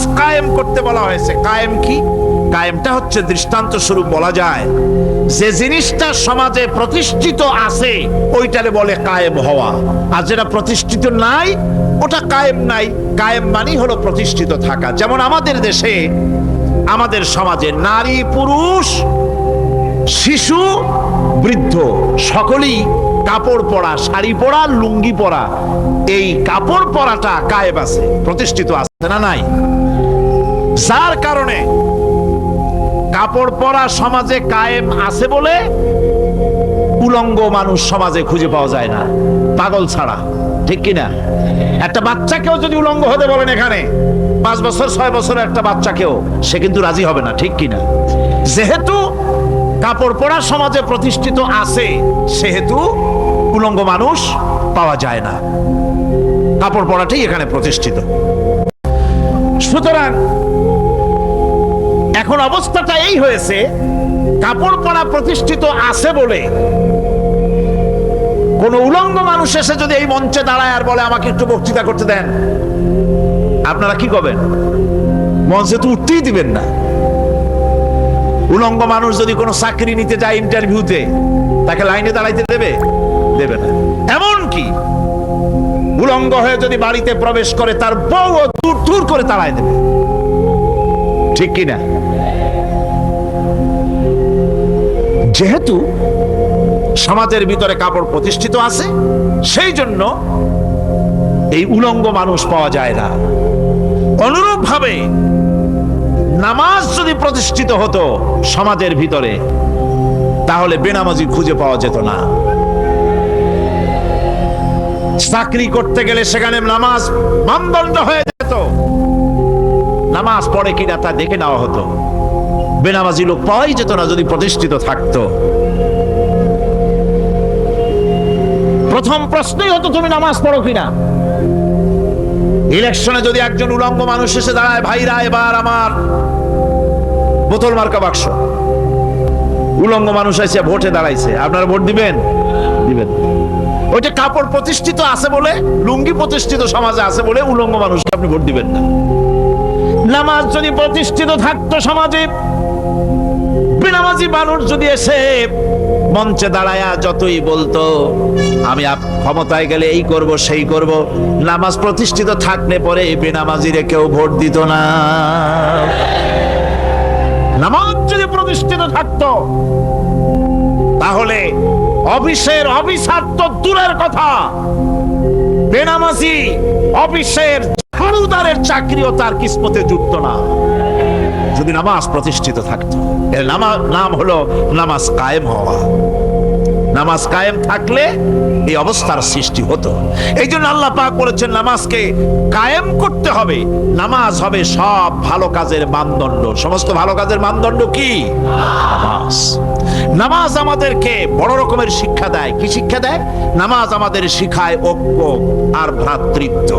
নামাজ কায়েম করতে বলা হয়েছে। কায়েম কি? কায়েমটা হচ্ছে দৃষ্টান্ত স্বরূপ বলা যায়। যে জিনিসটা সমাজে প্রতিষ্ঠিত আছে, ওইটারে বলে কায়েম হওয়া। আর যেটা প্রতিষ্ঠিত নাই, ওটা কায়েম নাই। কায়েম মানেই হলো প্রতিষ্ঠিত থাকা। যেমন আমাদের দেশে, আমাদের সমাজে নারী, পুরুষ, শিশু, বৃদ্ধ, সকলেই কাপড় পরা, শাড়ি পরা, লুঙ্গি পরা, এই কাপড় পরাটা কায়েব আছে, প্রতিষ্ঠিত আছে না নাই? যার কারণে কাপড় পরা সমাজে কায়েম আছে বলে উলঙ্গ মানুষ সমাজে খুঁজে পাওয়া যায় না। পাগল ছাড়া, ঠিক কিনা? একটা বাচ্চাকেও যদি উলঙ্গ হতে বলেন এখানে, পাঁচ বছর, ছয় বছরের একটা বাচ্চাকেও, সে কিন্তু রাজি হবে না, ঠিক কিনা? যেহেতু কাপড় পরা সমাজে প্রতিষ্ঠিত আছে, সেহেতু উলঙ্গ মানুষ পাওয়া যায় না। কাপড় পরাটাই এখানে প্রতিষ্ঠিত। সুতরাং এখন অবস্থাটা এই হয়েছে, কাপড় পরা প্রতিষ্ঠিত আছে বলে কোন উলঙ্গ মানুষ এসে যদি এই মঞ্চে দাঁড়ায় আর বলে, আমাকে একটু বক্তৃতা করতে দেন। আপনারা কি করবেন? মঞ্চে তো উঠতেই দিবেন না। উলঙ্গ মানুষ যদি কোনো চাকরি নিতে যায় ইন্টারভিউতে তাকে লাইনে দাঁড়াইতে দেবে? দেবে না। উলঙ্গ হয়ে যদি বাড়িতে প্রবেশ করে, তার বউ দূর দূর করে তাড়ায় দেবে। ঠিক কিনা? যেহেতু সমাজের ভিতরে কাপড় প্রতিষ্ঠিত আছে, সেই জন্য এই উলঙ্গ মানুষ পাওয়া যায় না। অনুরূপ ভাবে নামাজ যদি প্রতিষ্ঠিত হতো সমাজের ভিতরে, তাহলে বেনামাজি খুঁজে পাওয়া যেত না। চাকরি করতে গেলে সেখানে নামাজ মানদণ্ড হয়ে যেত। নামাজ পড়ে কিনা তা দেখে নেওয়া হতো। বেনামাজি লোক পাওয়াই যেত না যদি প্রতিষ্ঠিত থাকতো। প্রথম প্রশ্নই হতো, তুমি নামাজ পড়ো কিনা? ইলেকশনে যদি একজন উলঙ্গ মানুষ এসে দাঁড়ায়, ভাইরা, এবার আমার বোতল মার্কা বাক্স। উলঙ্গ মানুষ এসে ভোটে দাঁড়াইছে। আপনারা ভোট দিবেন? দিবেন। ওইটা কাপড় প্রতিষ্ঠিত আছে বলে, লুঙ্গি প্রতিষ্ঠিত সমাজে আছে বলে উলঙ্গ মানুষকে আপনি ভোট দিবেন না। নামাজ যদি প্রতিষ্ঠিত থাকতো সমাজে, বেনামাজি মানুষ যদি এসে মঞ্চে দাঁড়ায়া যতই বলতো, আমি ক্ষমতায় গেলে এই করব, সেই করব। নামাজ প্রতিষ্ঠিত থাকলে পরে বেনামাজিরে কেউ ভোট দিত না। নামাজ যদি প্রতিষ্ঠিত থাকতো, তাহলে অফিসের অফিসার তো দূরের কথা। বেনামাজি অফিসের ঝাড়ুদারের চাকরিও তার কিসমতে যুক্ত না। যদি নামাজ প্রতিষ্ঠিত থাকতো, এর নামা নাম হলো নামাজ কায়েম হওয়া। নামাজ কায়েম থাকলে এই অবস্থার সৃষ্টি হতো। এই জন্য আল্লাহ পাক বলেছেন, নামাজকে কায়েম করতে হবে। নামাজ হবে সব ভালো কাজের মানদণ্ড। সমস্ত ভালো কাজের মানদণ্ড কি? নামাজ। নামাজ আমাদেরকে বড় রকমের শিক্ষা দেয়। কি শিক্ষা দেয়? নামাজ আমাদের শিখায় ঐক্য আর ভ্রাতৃত্ব।